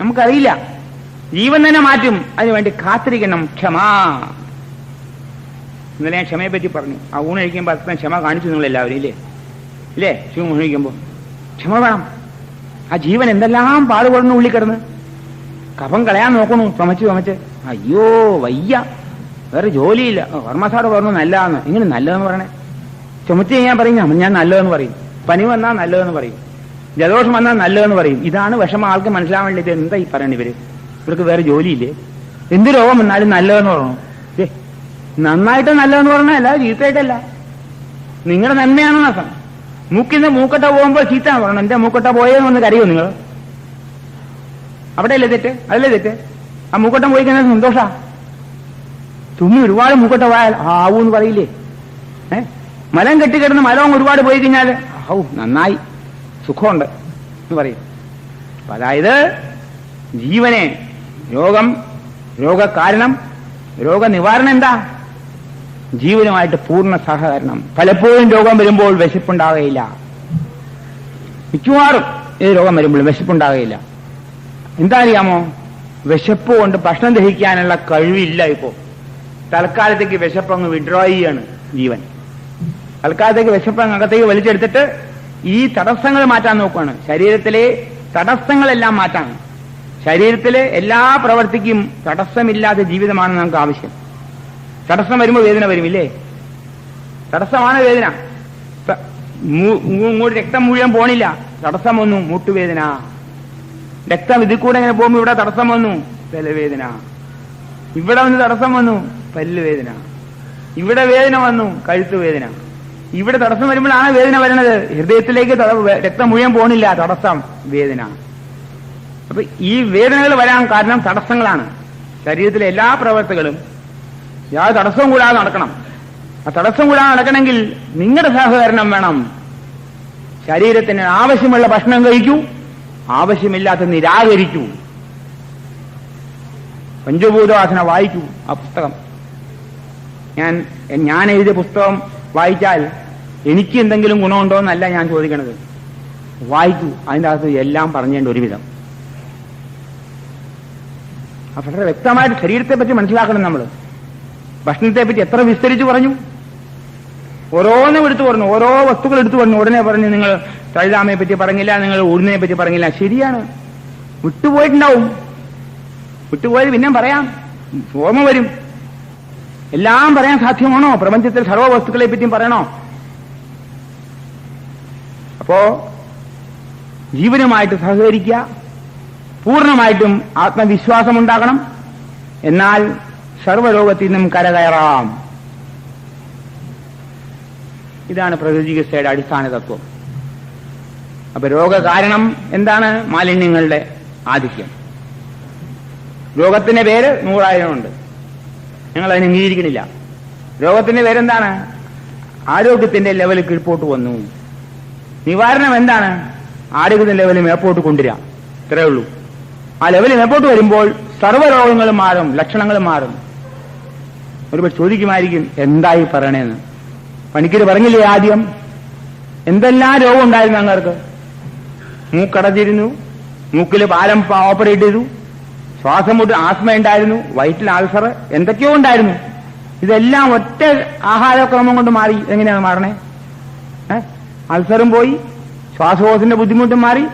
നമുക്കറിയില്ല. ജീവൻ തന്നെ മാറ്റും. അതിനുവേണ്ടി കാത്തിരിക്കണം. ക്ഷമ. ഇന്നലെ ഞാൻ ക്ഷമയെ പറ്റി പറഞ്ഞു. ആ ഊണ് കഴിക്കുമ്പോൾ അത്ര ക്ഷമ കാണിച്ചു നിങ്ങൾ എല്ലാവരും ഇല്ലേ? ഇല്ലേ ഊണ് കഴിക്കുമ്പോൾ ക്ഷമ വേണം. ആ ജീവൻ എന്തെല്ലാം പാടുപെടുന്നു ഉള്ളിൽ കിടന്ന്. കഫം കളയാൻ നോക്കണു ചുമച്ച് ചുമച്ച്. അയ്യോ വയ്യ. വേറെ ജോലിയില്ല. വർമ്മ സാറ് പറഞ്ഞു നല്ലതാന്ന്. ഇങ്ങനെ നല്ലതെന്ന് പറയണേ? ചുമച്ച് കഴിഞ്ഞാൽ പറയും "ഞാൻ- ഞാൻ നല്ലതെന്ന് പറയും. പനി വന്നാൽ നല്ലതെന്ന് പറയും. ജലദോഷം വന്നാൽ നല്ലതെന്ന് പറയും. ഇതാണ് വിഷമം. ആൾക്ക് മനസ്സിലാവാൻ വേണ്ടിയിട്ട് എന്താ ഈ പറയണ ഇവർ? ഇവർക്ക് വേറെ ജോലിയില്ലേ? എന്ത് രോഗം വന്നാലും നല്ലതെന്ന് പറയണു? ഏ നന്നായിട്ട് നല്ലതെന്ന് പറഞ്ഞാൽ അല്ല ചീത്തയായിട്ടല്ല. നിങ്ങളുടെ നന്മയാണ് നഷ്ടം മൂക്കിന്ന് മൂക്കട്ട പോകുമ്പോൾ ചീത്ത പറയണം? എന്റെ മൂക്കട്ട പോയെന്ന് ഒന്ന് കരയോ നിങ്ങൾ? അവിടെയല്ലേ തെറ്റ്? അതല്ലേ തെറ്റ്? ആ മൂക്കട്ടം പോയി കഴിഞ്ഞാൽ സന്തോഷ. തുമ്മി ഒരുപാട് മൂക്കട്ട പോയാൽ ആവൂ എന്ന് പറയില്ലേ? ഏ? മലം കെട്ടിക്കിടന്ന് മലവും ഒരുപാട് പോയി കഴിഞ്ഞാൽ ഔ നന്നായി. സുഖമുണ്ട്. എന്ന് പറയും. അതായത് ജീവനെ രോഗം രോഗകാരണം രോഗനിവാരണം എന്താ? ജീവനുമായിട്ട് പൂർണ സഹകരണം. പലപ്പോഴും രോഗം വരുമ്പോൾ വിശപ്പുണ്ടാകുകയില്ല മിക്കവാറും ഈ രോഗം വരുമ്പോൾ വിശപ്പുണ്ടാകുകയില്ല എന്താ അറിയാമോ വിശപ്പ് കൊണ്ട് ഭക്ഷണം ദഹിക്കാനുള്ള കഴിവില്ല ഇപ്പോ. തൽക്കാലത്തേക്ക് വിശപ്പ് അങ്ങ് വിഡ്രോ ചെയ്യാണ് ജീവൻ. തൽക്കാലത്തേക്ക് വിശപ്പ് അകത്തേക്ക് വലിച്ചെടുത്തിട്ട് ഈ തടസ്സങ്ങൾ മാറ്റാൻ നോക്കുകയാണ് ശരീരത്തിലെ തടസ്സങ്ങളെല്ലാം മാറ്റാൻ ശരീരത്തിലെ എല്ലാ പ്രവർത്തിക്കും തടസ്സമില്ലാത്ത ജീവിതമാണ് നമുക്ക് ആവശ്യം. തടസ്സം വരുമ്പോൾ വേദന വരുമില്ലേ? തടസ്സമാണ് വേദന. ഇങ്ങോട്ട് രക്തം മുഴുവൻ പോണില്ല. തടസ്സം വന്നു മുട്ടുവേദന. രക്തം ഇതിൽ കൂടെ ഇങ്ങനെ പോകുമ്പോൾ ഇവിടെ തടസ്സം വന്നു തലവേദന. ഇവിടെ വന്ന് തടസ്സം വന്നു പല്ലുവേദന. ഇവിടെ വേദന വന്നു കഴുത്ത് വേദന ഇവിടെ തടസ്സം വരുമ്പോഴാണ് വേദന വരുന്നത്. ഹൃദയത്തിലേക്ക് രക്തം മുഴുവൻ പോണില്ല. തടസ്സം വേദന. അപ്പൊ ഈ വേദനകൾ വരാൻ കാരണം തടസ്സങ്ങളാണ്. ശരീരത്തിലെ എല്ലാ പ്രവർത്തികളും യാതൊരു തടസ്സവും കൂടാതെ നടക്കണം. ആ തടസ്സം കൂടാതെ നടക്കണമെങ്കിൽ നിങ്ങളുടെ സഹകരണം വേണം. ശരീരത്തിന് ആവശ്യമുള്ള ഭക്ഷണം കഴിക്കൂ. ആവശ്യമില്ലാത്ത നിരാകരിക്കൂ. പഞ്ചഭൂതവാസന വായിക്കൂ. ആ പുസ്തകം. ഞാൻ ഞാൻ എഴുതിയ പുസ്തകം വായിച്ചാൽ എനിക്ക് എന്തെങ്കിലും ഗുണമുണ്ടോ എന്നല്ല ഞാൻ ചോദിക്കണത്. വായിക്കൂ. അതിന്റെ അകത്ത് എല്ലാം പറഞ്ഞേണ്ട ഒരുവിധം. വളരെ വ്യക്തമായിട്ട് ശരീരത്തെ പറ്റി മനസ്സിലാക്കണം നമ്മൾ ഭക്ഷണത്തെ പറ്റി എത്ര വിസ്തരിച്ച് പറഞ്ഞു? ഓരോന്നും എടുത്തു പറഞ്ഞു. ഓരോ വസ്തുക്കൾ എടുത്തു പറഞ്ഞു. ഉടനെ പറഞ്ഞു നിങ്ങൾ തഴുതാമയെ പറ്റി പറഞ്ഞില്ല നിങ്ങൾ ഉഴുന്നിനെ പറ്റി പറഞ്ഞില്ല. ശരിയാണ്. വിട്ടുപോയിട്ടുണ്ടാവും. വിട്ടുപോയത് പിന്നെ പറയാം. ഓർമ്മ വരും. എല്ലാം പറയാൻ സാധ്യമാണോ? പ്രപഞ്ചത്തിൽ സർവവസ്തുക്കളെ പറ്റിയും പറയണോ? അപ്പോ ജീവനുമായിട്ട് സഹകരിക്കുക പൂർണമായിട്ടും ആത്മവിശ്വാസം ഉണ്ടാകണം എന്നാൽ സർവരോഗത്തിൽ നിന്നും കരകയറാം ഇതാണ് പ്രകൃതി ചികിത്സയുടെ അടിസ്ഥാന തത്വം. അപ്പൊ രോഗകാരണം എന്താണ്? മാലിന്യങ്ങളുടെ ആധിക്യം. രോഗത്തിന്റെ പേര് നൂറായിരം ഉണ്ട് ഞങ്ങൾ അതിനെ അംഗീകരിക്കണില്ല രോഗത്തിന്റെ പേരെന്താണ്? ആരോഗ്യത്തിന്റെ ലെവൽ കീഴ്പോട്ട് വന്നു. നിവാരണം എന്താണ്? ആരോഗ്യത്തിന്റെ ലെവൽ മേപ്പോട്ട് കൊണ്ടുവരിക. ഇത്രയേ ഉള്ളൂ. ആ ലെവലിൽ മേപ്പോട്ട് വരുമ്പോൾ സർവരോഗങ്ങളും മാറും ലക്ഷണങ്ങളും മാറും. ഒരുപാട് ചോദിക്കുമായിരിക്കും എന്തായി പറയണേന്ന്. പണിക്കര് പറഞ്ഞില്ലേ ആദ്യം? എന്തെല്ലാം രോഗം ഉണ്ടായിരുന്നു അങ്ങർക്ക്? മൂക്കടഞ്ഞിരുന്നു മൂക്കിൽ പാലം ഓപ്പറേറ്റ് ചെയ്തു. ശ്വാസം മുട്ട് ആസ്മ ഉണ്ടായിരുന്നു വയറ്റിൽ ആൾസർ എന്തൊക്കെയോ ഉണ്ടായിരുന്നു. ഇതെല്ലാം ഒറ്റ ആഹാരക്രമം കൊണ്ട് മാറി. എങ്ങനെയാണ് മാറണേ? അൾസറും പോയി ശ്വാസകോശത്തിന്റെ ബുദ്ധിമുട്ടും മാറി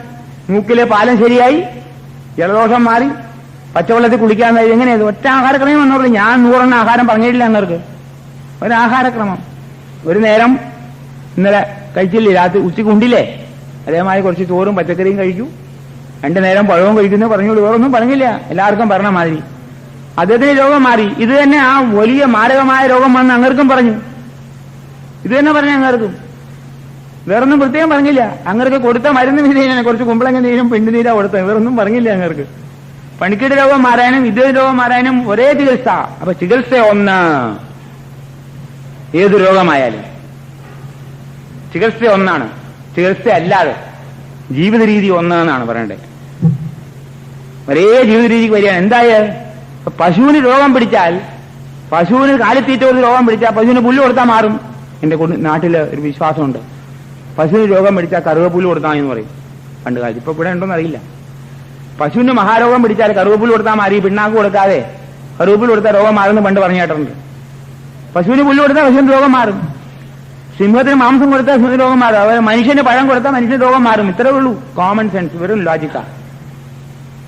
മൂക്കിലെ പാലം ശരിയായി ജലദോഷം മാറി പച്ചവെള്ളത്തിൽ കുളിക്കാൻ കഴിയും എങ്ങനെയത് ഒറ്റ ആഹാരക്രമം എന്നവർക്ക് ഞാൻ നൂറെണ്ണം ആഹാരം പറഞ്ഞിട്ടില്ല എന്നവർക്ക് ഒരു ആഹാരക്രമം ഒരു നേരം ഇന്നലെ കഴിച്ചില്ലേ? രാത്രി ഉച്ചയ്ക്ക് ഉണ്ടില്ലേ? അതേമാതിരി കുറച്ച് ചോറും പച്ചക്കറിയും കഴിക്കൂ രണ്ടു നേരം പഴവും കഴിക്കുന്നു പറഞ്ഞോളൂ വേറൊന്നും പറഞ്ഞില്ല. എല്ലാവർക്കും പറഞ്ഞ മാതിരി. അദ്ദേഹത്തിന് രോഗം മാറി. ഇത് തന്നെ ആ വലിയ മാരകമായ രോഗം വന്ന് അങ്ങർക്കും പറഞ്ഞു. ഇത് തന്നെ പറഞ്ഞു അങ്ങർക്കും. വേറൊന്നും പ്രത്യേകം പറഞ്ഞില്ല. അങ്ങർക്ക് കൊടുത്ത മരുന്ന് വിധേയനാണ് കുറച്ച് കുമ്പളങ്ങ നീരും പെണ്ണുനീരാ കൊടുത്തത്. വേറൊന്നും പറഞ്ഞില്ല അങ്ങർക്ക്. പണിക്കിടെ രോഗം മാറാനും ഇതേ രോഗം മാറാനും ഒരേ ചികിത്സ. അപ്പൊ ചികിത്സ ഒന്ന്. ഏത് രോഗമായാലും. ചികിത്സ ഒന്നാണ്. ചികിത്സ അല്ലാതെ ജീവിത രീതി ഒന്നാണെന്നാണ് പറയണ്ടത്. ഒരേ ജീവിത രീതിക്ക് വരികയാണ് എന്തായ പശുവിന് രോഗം പിടിച്ചാൽ പശുവിന് കാലിത്തീറ്റ കൊടുത്ത് രോഗം പിടിച്ചാൽ പശുവിന് പുല്ല് കൊടുത്താൽ മാറും എന്റെ നാട്ടിൽ ഒരു വിശ്വാസമുണ്ട്. പശുവിന് രോഗം പിടിച്ചാൽ കറുവപ്പുല്ല് കൊടുത്താൽ എന്ന് പറയും പണ്ട് കാലത്ത്. ഇപ്പൊ ഇവിടെ ഉണ്ടോന്ന് അറിയില്ല. പശുവിന് മഹാരോഗം പിടിച്ചാൽ കറുവപ്പുല്ല് കൊടുത്താൽ മാറി പിണ്ണാക്ക് കൊടുക്കാതെ കറുവപ്പുല്ല് കൊടുത്താൽ രോഗം മാറുമെന്ന് പണ്ട് പറഞ്ഞു പശുവിന് പുല്ല് കൊടുത്താൽ പശുവിന് രോഗം മാറും. സിംഹത്തിന് മാംസം കൊടുത്താൽ സിംഹത്തിന് രോഗം മാറും. അതുപോലെ മനുഷ്യന് പഴം കൊടുത്താൽ മനുഷ്യന് രോഗം മാറും. ഇത്രേ ഉള്ളൂ. കോമൺ സെൻസ് വെറും ലോജിക്കാ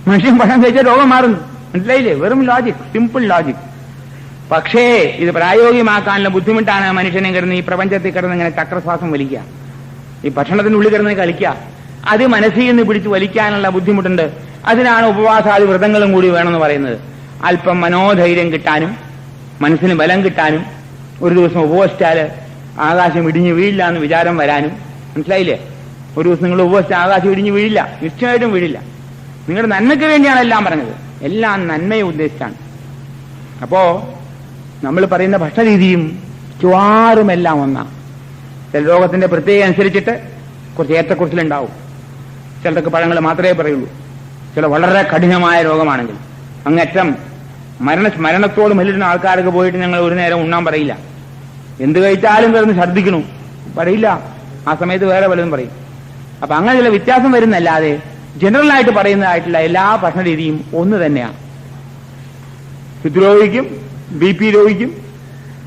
മനുഷ്യൻ പഴം കഴിച്ചാൽ രോഗം മാറുന്നു. മനസ്സിലായില്ലേ? വെറും ലോജിക് സിമ്പിൾ ലോജിക് പക്ഷേ ഇത് പ്രായോഗികമാക്കാനുള്ള ബുദ്ധിമുട്ടാണ് മനുഷ്യനെ കിടന്ന് ഈ പ്രപഞ്ചത്തിൽ കിടന്ന് ഇങ്ങനെ ചക്രശ്വാസം വലിക്കുക. ഈ ഭക്ഷണത്തിനുള്ളിൽ കിടന്ന് കളിക്കുക. അത് മനസ്സിൽ നിന്ന് പിടിച്ച് വലിക്കാനുള്ള ബുദ്ധിമുട്ടുണ്ട്. അതിനാണ് ഉപവാസാദി വ്രതങ്ങളും കൂടി വേണമെന്ന് പറയുന്നത്. അല്പം മനോധൈര്യം കിട്ടാനും മനസ്സിന് ബലം കിട്ടാനും ഒരു ദിവസം ഉപവസിച്ചാൽ ആകാശം ഇടിഞ്ഞു വീഴില്ല എന്ന് വിചാരം വരാനും. മനസ്സിലായില്ലേ? ഒരു ദിവസം നിങ്ങൾ ഉപവസിച്ച ആകാശം ഇടിഞ്ഞു വീഴില്ല. നിശ്ചയമായിട്ടും വീഴില്ല. നിങ്ങളുടെ നന്മയ്ക്ക് വേണ്ടിയാണ് എല്ലാം പറഞ്ഞത്. എല്ലാം നന്മയെ ഉദ്ദേശിച്ചാണ്. അപ്പോ നമ്മൾ പറയുന്ന ഭക്ഷണരീതിയും ചുവാറുമെല്ലാം ഒന്നാണ് ചില രോഗത്തിന്റെ പ്രത്യേകം അനുസരിച്ചിട്ട് കുറച്ച് ഏറ്റക്കുറച്ചിലുണ്ടാവും ചിലർക്ക് പഴങ്ങൾ മാത്രമേ പറയുള്ളൂ. ചില വളരെ കഠിനമായ രോഗമാണെങ്കിൽ. അങ്ങറ്റം മരണ മരണത്തോട് മല്ലിടുന്ന ആൾക്കാരൊക്കെ പോയിട്ട് ഞങ്ങൾ ഒരു നേരം ഉണ്ണാൻ പറയില്ല. എന്ത് കഴിച്ചാലും കിടന്ന് ഛർദ്ദിക്കണു. പറയില്ല. ആ സമയത്ത് വേറെ പലതും പറയും. അപ്പൊ അങ്ങനെ ചില വ്യത്യാസം വരുന്നല്ലാതെ ജനറൽ ആയിട്ട് പറയുന്നതായിട്ടുള്ള എല്ലാ ഭക്ഷണ രീതിയും ഒന്ന് തന്നെയാണ് ഹൃദ്രോഗിക്കും ബി പി രോഗിക്കും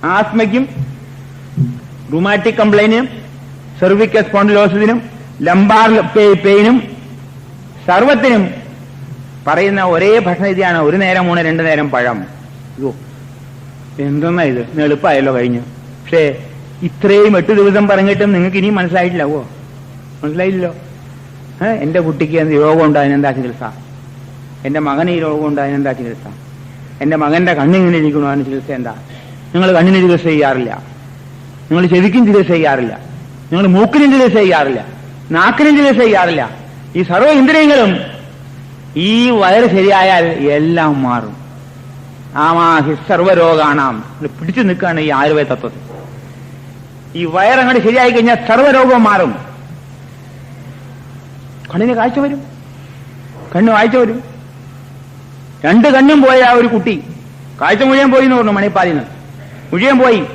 ആസ്മയ്ക്കും റുമാറ്റിക് കംപ്ലൈന്റിനും സെർവിക്കൽ സ്പോണ്ടിലോസിനും ലംബാർ പെയിനും സർവത്തിനും പറയുന്ന ഒരേ ഭക്ഷണരീതിയാണ് ഒരു നേരം മൂന്ന് രണ്ടു നേരം പഴം. ഇതോ എന്തെന്നാ ഇത്? എളുപ്പമായല്ലോ കഴിഞ്ഞു. പക്ഷേ ഇത്രയും എട്ട് ദിവസം പറഞ്ഞിട്ടും നിങ്ങൾക്ക് ഇനിയും മനസ്സിലായിട്ടില്ല. ഓ ഏ എന്റെ കുട്ടിക്ക് എന്ത് രോഗം ഉണ്ട് അതിനെന്താ ചികിത്സ? എന്റെ മകന് ഈ രോഗം ഉണ്ട് അതിനെന്താ ചികിത്സ? എന്റെ മകന്റെ കണ്ണിങ്ങനെ ഇരിക്കണോ അതിന് ചികിത്സ എന്താ? നിങ്ങൾ കണ്ണിന് ചികിത്സ ചെയ്യാറില്ല. നിങ്ങൾ ചെവിക്കും ചികിത്സ ചെയ്യാറില്ല. നിങ്ങൾ മൂക്കിനും ചികിത്സ ചെയ്യാറില്ല. നാക്കിനും ചികിത്സ ചെയ്യാറില്ല. ഈ സർവ ഇന്ദ്രിയങ്ങളും ഈ വയറ് ശരിയായാൽ എല്ലാം മാറും. ആമാഹി സർവരോഗാണാം പിടിച്ചു നിൽക്കുകയാണ് ഈ ആയുർവേദ തത്വത്തിൽ ഈ വയറങ്ങോട്ട് ശരിയായി കഴിഞ്ഞാൽ സർവരോഗവും മാറും. കണ്ണിന് കാഴ്ച വരും. കണ്ണ് കാഴ്ച വരും. രണ്ട് കണ്ണും പോയ ആ ഒരു കുട്ടി കാഴ്ച മുഴുവൻ പോയി എന്ന് പറഞ്ഞു മണിപ്പാലിൽ നിന്ന്. മുഴുവൻ പോയി.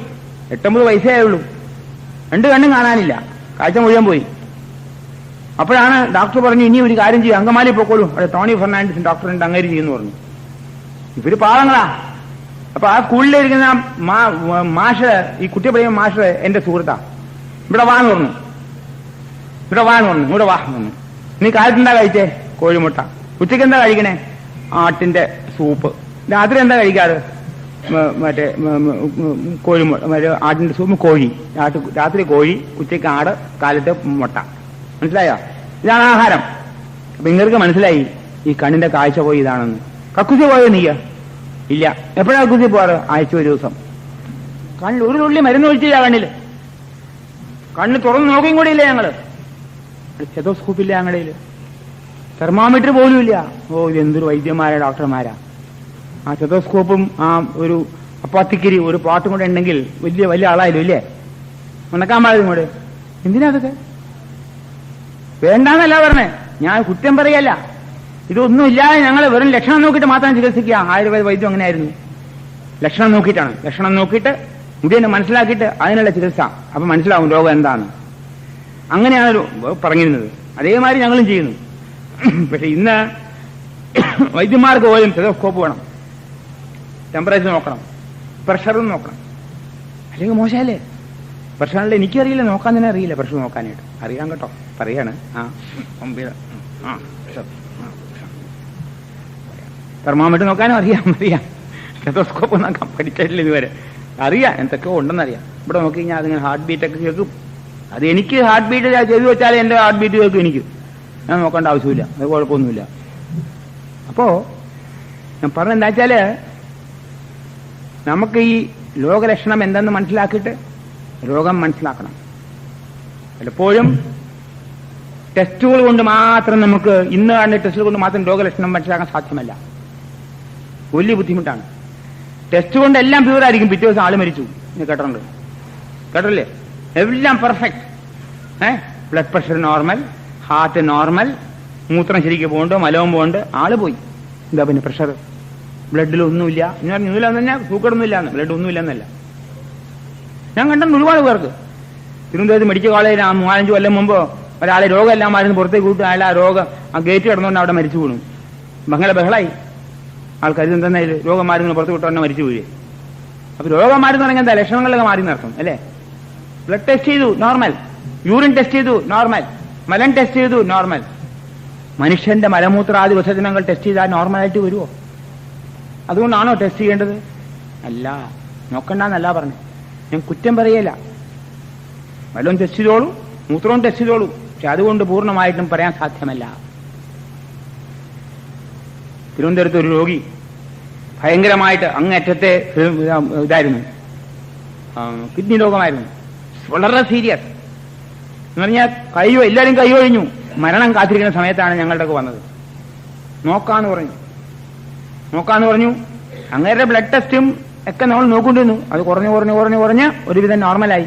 എട്ടൊമ്പത് വയസ്സേ ഉള്ളൂ രണ്ട് കണ്ണും കാണാനില്ല. കാഴ്ച മുഴുവൻ പോയി. അപ്പോഴാണ് ഡോക്ടർ പറഞ്ഞു ഇനി ഒരു കാര്യം ചെയ്യും അങ്കമാലി പൊക്കോളൂ. അവിടെ ടോണി ഫെർണാണ്ടസ് ഡോക്ടർ ഉണ്ട് അങ്ങേരി ചെയ്യുന്നു പറഞ്ഞു. ഇവർ പാവങ്ങളാ. അപ്പൊ ആ സ്കൂളിലിരിക്കുന്ന മാഷ് ഈ കുട്ടി പറയുന്ന മാഷ് എന്റെ സുഹൃത്താ. ഇവിടെ വാന്ന് പറഞ്ഞു. ഇവിടെ വാന്ന് പറഞ്ഞു. ഇവിടെ വാ എന്ന് പറഞ്ഞു. നീ കാലത്ത് എന്താ കഴിച്ചേ? കോഴിമുട്ട. ഉച്ചയ്ക്ക് എന്താ കഴിക്കണേ? ആട്ടിന്റെ സൂപ്പ്. രാത്രി എന്താ കഴിക്കാറ്? മറ്റേ കോഴിമുട്ട മറ്റേ ആട്ടിന്റെ സൂപ്പ് കോഴി. രാത്രി കോഴി ഉച്ചയ്ക്ക് ആട് കാലത്ത് മുട്ട. മനസ്സിലായോ? ഇതാണ് ആഹാരം. നിങ്ങൾക്ക് മനസ്സിലായി ഈ കണ്ണിന്റെ കാഴ്ച പോയി ഇതാണെന്ന്. കക്കുസി പോയോ നീയ? ഇല്ല. എപ്പോഴാ കക്കുസി പോവാറ്? ആഴ്ച ഒരു ദിവസം. കണ്ണിൽ ഒരു ഉള്ളി മരുന്ന് ഒഴിച്ചില്ല കണ്ണിൽ. കണ്ണ് തുറന്ന് നോക്കിയും കൂടി ഇല്ല ഞങ്ങൾ? സ്റ്റെതോസ്കോപ്പ് ഇല്ല ഞങ്ങളുടെ തെർമോമീറ്റർ പോലും ഇല്ല ഓ ഇത് എന്തൊരു ഡോക്ടർമാരാ. ആ സ്റ്റെതോസ്കോപ്പും ആ ഒരു അപ്പാത്തിക്കിരി ഒരു പാട്ടും കൂടെ ഉണ്ടെങ്കിൽ വലിയ വലിയ ആളായാലും ഇല്ലേ? ഉണക്കാൻ പാടും കൂടെ എന്തിനാ അതൊക്കെ? വേണ്ടാന്നല്ല പറഞ്ഞേ. ഞാൻ കുറ്റം പറയല്ല. ഇതൊന്നും ഇല്ലാതെ ഞങ്ങൾ വെറും ലക്ഷണം നോക്കിയിട്ട് മാത്രം ചികിത്സിക്കുക. ആയുർവേദ വൈദ്യം അങ്ങനെയായിരുന്നു. ലക്ഷണം നോക്കിയിട്ടാണ്. ലക്ഷണം നോക്കിയിട്ട് മുടിയെന്നെ മനസ്സിലാക്കിയിട്ട് അതിനുള്ള ചികിത്സ. അപ്പൊ മനസ്സിലാവും രോഗം എന്താണ്. അങ്ങനെയാണ് പറഞ്ഞിരുന്നത്. അതേമാതിരി ഞങ്ങളും ചെയ്യുന്നു. പക്ഷെ ഇന്ന് വൈദ്യന്മാർക്ക് പോലും ടെലസ്കോപ്പ് വേണം. ടെമ്പറേച്ചർ നോക്കണം. പ്രഷറും നോക്കണം. അല്ലെങ്കിൽ മോശമല്ലേ? പ്രഷറല്ലേ എനിക്കറിയില്ല. നോക്കാൻ തന്നെ അറിയില്ല പ്രഷർ നോക്കാനായിട്ട്. അറിയാം കേട്ടോ. പറയാണ്. ആ തെർമോമീറ്റർ നോക്കാനും അറിയാം. അറിയാം. ടെലസ്കോപ്പ് നോക്കാൻ പഠിച്ചിട്ടില്ല ഇതുവരെ. അറിയാം. എന്തൊക്കെയോ ഉണ്ടെന്നറിയാം. ഇവിടെ നോക്കി കഴിഞ്ഞാൽ അതിങ്ങനെ ഹാർട്ട് ബീറ്റ് ഒക്കെ കേൾക്കും. അത് എനിക്ക് ഹാർട്ട് ബീറ്റ് ചെയ്തു വെച്ചാൽ എന്റെ ഹാർട്ട് ബീറ്റ് കേൾക്കും എനിക്ക്. ഞാൻ നോക്കേണ്ട ആവശ്യമില്ല. അത് കുഴപ്പമൊന്നുമില്ല. അപ്പോ ഞാൻ പറഞ്ഞ എന്താ വെച്ചാൽ നമുക്ക് ഈ ലോകലക്ഷണം എന്തെന്ന് മനസ്സിലാക്കിയിട്ട് രോഗം മനസ്സിലാക്കണം. പലപ്പോഴും ടെസ്റ്റുകൾ കൊണ്ട് മാത്രം നമുക്ക് ഇന്ന് കാണുന്ന ടെസ്റ്റുകൾ കൊണ്ട് മാത്രം രോഗലക്ഷണം മനസ്സിലാക്കാൻ സാധ്യമല്ല. വലിയ ബുദ്ധിമുട്ടാണ്. ടെസ്റ്റ് കൊണ്ട് എല്ലാം പ്യൂർ ആയിരിക്കും. പിറ്റേ ദിവസം ആൾ മരിച്ചു. കേട്ടിട്ടുണ്ട്. കേട്ടല്ലേ എല്ലാം പെർഫെക്റ്റ് ഏ? Blood pressure normal heart normal മൂത്രം ശരിക്കും പോകുന്നുണ്ട് മലവും പോകുന്നുണ്ട് ആൾ പോയി. എന്താ പിന്നെ പ്രഷർ ബ്ലഡിൽ ഒന്നുമില്ല. പറഞ്ഞു പറഞ്ഞില്ല തന്നെ സൂക്കടൊന്നുമില്ല ബ്ലഡ് ഒന്നുമില്ല എന്നല്ല. ഞാൻ കണ്ടെന്ന് ഒരുപാട് പേർക്ക്. തിരുവനന്തപുരത്ത് മെഡിക്കൽ കോളേജിൽ ആ മൂവാലഞ്ച് കൊല്ലം മുമ്പ് ഒരാളെ രോഗമെല്ലാം മാറുന്ന പുറത്തേക്ക് കൂട്ടും അയാൾ ആ രോഗം ആ ഗേറ്റ് കിടന്നുകൊണ്ട് അവിടെ മരിച്ചു വീണു. ബഹള ബഹളായി. ആൾ കരുതും തന്നെ രോഗം മാറി പുറത്ത് വിട്ടോന്നെ മരിച്ചു വീഴേ. അപ്പൊ രോഗം മാറി തുടങ്ങി എന്താ? ലക്ഷണങ്ങളൊക്കെ മാറി നടക്കും അല്ലേ? ബ്ലഡ് ടെസ്റ്റ് ചെയ്തു നോർമൽ യൂറിൻ ടെസ്റ്റ് ചെയ്തു നോർമൽ മലൻ ടെസ്റ്റ് ചെയ്തു നോർമൽ മനുഷ്യന്റെ മലമൂത്രാദി വിസർജനങ്ങൾ ടെസ്റ്റ് ചെയ്താൽ നോർമലായിട്ട് വരുമോ അതുകൊണ്ടാണോ ടെസ്റ്റ് ചെയ്യേണ്ടത്? അല്ല. നോക്കണ്ടെന്നല്ല പറഞ്ഞു. ഞാൻ കുറ്റം പറയല മലവും ടെസ്റ്റ് ചെയ്തോളൂ മൂത്രവും ടെസ്റ്റ് ചെയ്തോളൂ. പക്ഷെ അതുകൊണ്ട് പൂർണമായിട്ടും പറയാൻ സാധ്യമല്ല. തിരുവനന്തപുരത്ത് ഒരു രോഗി ഭയങ്കരമായിട്ട് അങ്ങേറ്റത്തെ ഇതായിരുന്നു. കിഡ്നി രോഗമായിരുന്നു. വളരെ സീരിയസ്. എന്ന് പറഞ്ഞാൽ കൈ എല്ലാവരും കൈ ഒഴിഞ്ഞു. മരണം കാത്തിരിക്കുന്ന സമയത്താണ് ഞങ്ങളുടെ ഒക്കെ വന്നത്. നോക്കാന്ന് പറഞ്ഞു. നോക്കാന്ന് പറഞ്ഞു. അങ്ങേരുടെ ബ്ലഡ് ടെസ്റ്റും ഒക്കെ നമ്മൾ നോക്കൊണ്ടിരുന്നു അത് കുറഞ്ഞു കുറഞ്ഞു കുറഞ്ഞു കുറഞ്ഞ് ഒരുവിധം നോർമലായി